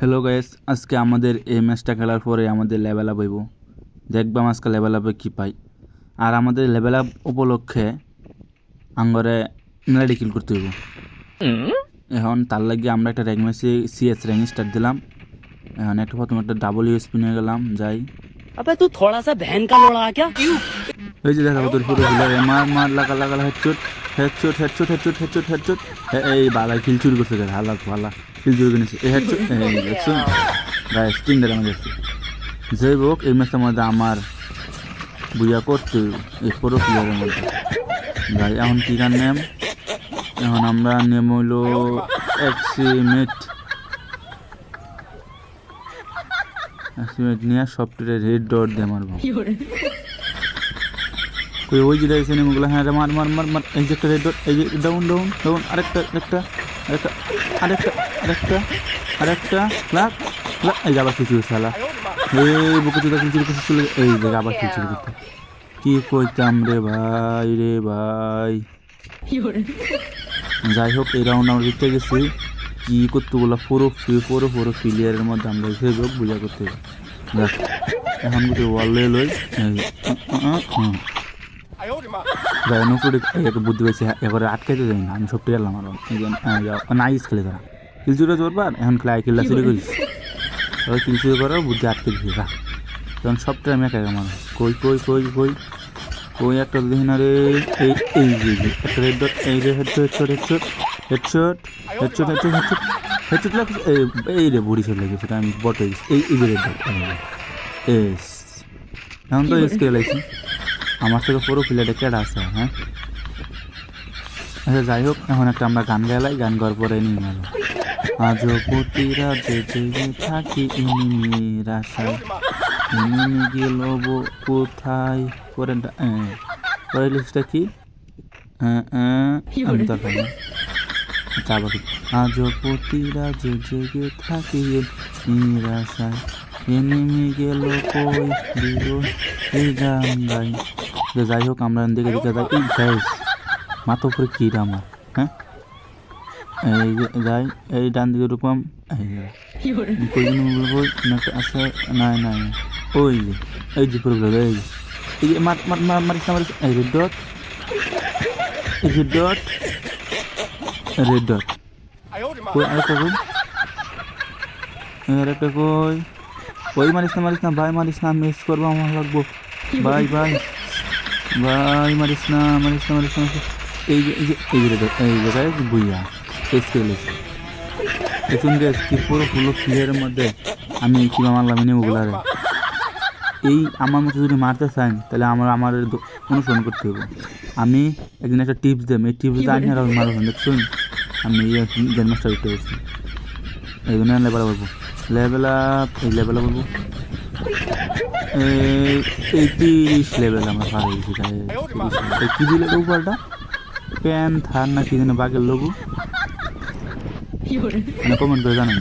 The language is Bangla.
হ্যালো গাইস আজকে আমাদের এই ম্যাচটা খেলার পরে আমাদের লেভেল আপ হইব। দেখবাম আজকে লেভেল আপে কী পাই। আর আমাদের লেভেল আপ উপলক্ষে আঙ্গরে মেলাডি কিল করতে হইব। এখন তার লাগিয়ে আমরা একটা র্যাঙ্ক ম্যাচে সিএস র্যাঙ্ক স্টার্ট দিলাম। এখন একটা প্রথমে একটা ডাবল ইউএসপি নিয়ে গেলাম যাই। তুই থোড়া সা ভ্যান কা এই যে দেখো তোর পুরো হিলার মার মার লাগা লাগা headshot headshot headshot headshot headshot headshot এই বালা কিল চুরি করছে হালা হালা এই গাইস তিন দেড় আমাদের যাই হোক এই ম্যাচটার মধ্যে আমার বুঝা করতে এই পুরো প্লেয়ারের মধ্যে। যাই এখন কি গান নেম এখন আমরা নেম হইল এক্সিমেট এক্সিমেট নিয়ে সফটওয়্যার রেড ডট দিয়ে মারবো। ওই ওই যে দেখছেন এগুলো? হ্যাঁ মার মার মার মার। এই যে একটা রেড ডট এই যে ডাউন ডাউন ডাউন আরেকটা আরেকটা আরেকটা এই এই আবার কিছু করতে। কি কইতাম রে ভাই রে ভাই? যাই হোক এই রাউন্ড আমরা জিতে গেছি। কি করতে বলা পুরো পুরো পুরো ক্লিয়ারের মধ্যে আমরা সেই হোক বুঝা করতে এখন কিছু ওয়ালে লই এই, যারা নৌকোটি একে বুদ্ধি পেয়েছে এবারে আটকাইতে যাই না আমি সব টিকালাম আরও নাইস খেলে তারা। কিলচুরে জোরবার এখন খেলে আই কিল্লা চুরি করিস। এবার কিলচুরি করার বুদ্ধি আটকে দিয়েছি রাখ তখন সবটা আমি একা আমার কই কই কই কই কই একটা দেখি না রে এই এই যে একটা রেড ডট এই যে head headshot headshot headshot headshot headshot headshot headshot লাগ এই রে বুড়ি চলে গেছে আমি বটে এই এই রেড ডট এস এখন তো এস লাগছে আমার থেকে পুরো প্লেটে কেডা আছে হ্যাঁ? আচ্ছা যাই হোক এখন একটা আমরা গান গাইলাই গান গাওয়ার পরে নিয়ে গেল আজও পতিরা যে থাকি ইনিমির আশায়। ইনিমি গেল কোথায়? লিস্টটা কি? আমি তো পাই আচ্ছা, আবার কি? আজও যে জেগে থাকি নিরাশায় এনিমি গেল কই? দিল এই গান গাই যে যাই হোক আমরা দিকে দিকে যাই এই গাইস মাথা উপরে কি রে আমার হ্যাঁ? এই যে যাই এই ডান দিকে রূপম। এই যে কইদিন বই না আছে নাই নাই। ওই যে এই যে পুরো এই যে। এই যে মার মার মার মারিস না মারিস। এই রেড ডট। এই যে ডট। Red dot. কই আরেকটা কই। এই আরেকটা কই। ওই মারিস না মারিস না ভাই মারিস না মিস করব আমার লাগবো। ভাই ভাই ভাই মারিস না মারিস না মারিস না। এই যে এই যে এই জায়গায় বুইয়া টেস্ট করে লেছি দেখুন গ্যাস কি পুরো ফুলো ফিলের মধ্যে আমি কিবা মারলাম এনে ওগুলারে এই আমার মতো যদি মারতে চান তাহলে আমার আমার অনুসরণ করতে হবে আমি একদিন একটা টিপস দেব এই টিপস আমি আর মারবেন দেখছুন আমি গেম মাস্টার উঠতে পারছি এই জন্য লেভেল বলব লেবেলা এই লেভেল বলব তিরিশ লেভেল আমরা পারে গেছি তাই কি দিলে উপরটা প্যান থার না কি যেন বাঘের লঘু মানে কমেন্ট করে জানেন।